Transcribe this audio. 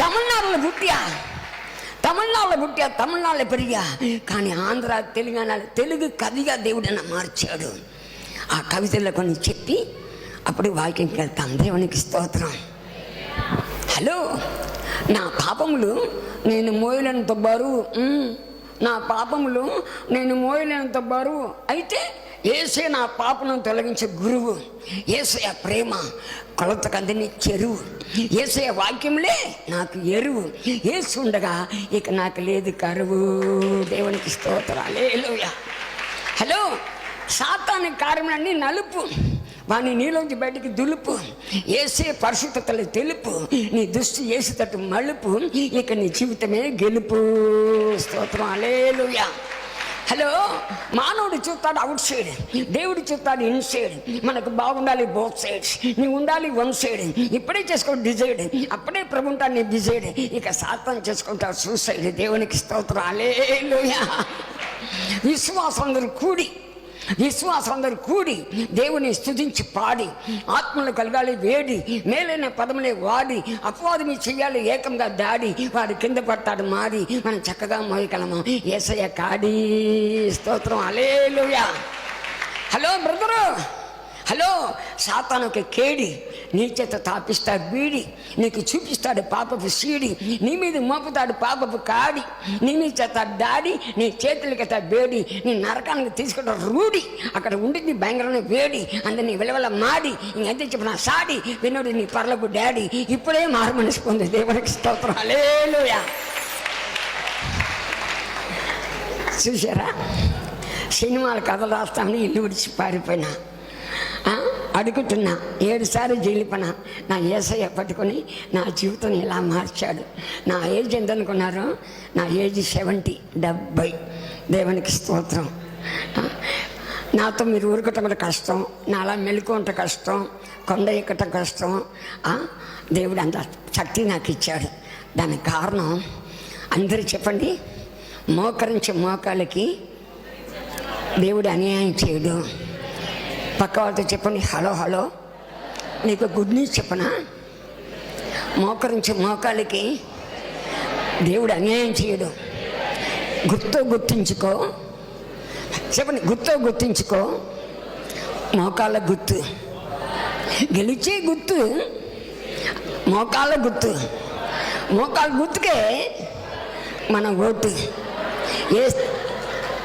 తమిళనాడులో పుట్టియా? తమిళనాడులో పుట్టియా? తమిళనాడులో పెరిగా. కానీ ఆంధ్ర తెలంగాణ తెలుగు కవిగా దేవుడన్న మార్చాడు. ఆ కవితల్లో కొన్ని చెప్పి అప్పుడు వాక్యంకి వెళ్తాం దేవునికి స్తోత్రం. హలో నా పాపములు నేను మోయలేనంత బరువు. నా పాపములు నేను మోయలేనంత బరువు. అయితే ఏసే నా పాపను తొలగించే గురువు ఏసయ ప్రేమ కొలత కందిని చెరువు ఏసయ వాక్యంలే నాకు ఎరువు. ఏసు ఉండగా ఇక నాకు లేదు కరువు. దేవునికి స్తోత్రాలే. హలో సాతాని కార్యములన్నీ నలుపు వాని నీలోంచి బయటికి దులుపు ఏసే పరిశుద్ధతలు తెలుపు నీ దృష్టి ఏసేటట్టు మలుపు ఇక నీ జీవితమే గెలుపు. స్తోత్రం. అలేలుయా హలో మానవుడు చూస్తాడు అవుట్ సైడ్ దేవుడు చూస్తాడు ఇన్ సైడ్ మనకు బాగుండాలి బోత్ సైడ్స్ నీ ఉండాలి వన్ సైడ్ ఇప్పుడే చేసుకో డిజైడ్ అప్పుడే ప్రభు నీ డిజైడ్ ఇక సాతం చేసుకుంటావు సూసైడ్ దేవునికి స్తోత్రాలే అలేలుయా విశ్వాసం అందరూ కూడి విశ్వాసం అందరూ కూడి దేవుని స్తుతించి పాడి ఆత్మలు కలగాలి వేడి మేలైన పదములే వాడి అపవాదం చెయ్యాలి ఏకంగా దాడి వాడు కింద పడతాడు మారి మనం చక్కగా మోయగలము. ఏసయ్య కాడి స్తోత్రం. Alleluia hello brother. హలో సాతానుకి కేడి నీ చేత తాపిస్తాడు బీడి నీకు చూపిస్తాడు పాపపు సీడి నీ మీద మోపుతాడు పాపపు కాడి నీ మీద చేత దాడి నీ చేతులకి బేడి నీ నరకానికి తీసుకుంటాడు రూడి అక్కడ ఉండింది భయంకరమైన వేడి అందరినీ విలవల మాడి ఇంకెంత చెప్పిన సాడి వినోడు నీ పర్లకు డాడీ ఇప్పుడే మారు మనసు పొంది దేవునికి స్తోత్రం. అలేలుయా చూసారా సినిమాల కథలు రాస్తామని ఇల్లు విడిచి పారిపోయినా. అడుగుతున్నా ఏడుసార్లు జీలిపన. నా ఏసయ్య పట్టుకొని నా జీవితం ఇలా మార్చాడు. నా ఏజ్ ఎంత అనుకున్నారు నా ఏజ్ సెవెంటీ డెబ్బై. దేవునికి స్తోత్రం. నాతో మీరు ఊరుకోవటం కూడా కష్టం నా అలా మెలుకుంట కష్టం కొండ ఎక్కటం కష్టం. దేవుడు అంత శక్తి నాకు ఇచ్చాడు. దానికి కారణం అందరూ చెప్పండి. మోకరించే మోకాలకి దేవుడు అన్యాయం చేయడు. పక్క వాళ్ళతో చెప్పండి హలో హలో నీకు గుడ్ న్యూస్ చెప్పనా? మోకరించి మోకాలకి దేవుడు అన్యాయం చేయడు. గుర్తు గుర్తించుకో చెప్పండి గుర్తు గుర్తించుకో మోకాళ్ళ గుర్తు. గెలిచే గుర్తు మోకాళ్ళ గుర్తు. మోకాళ్ళ గుర్తుకే మన ఓటు. ఏ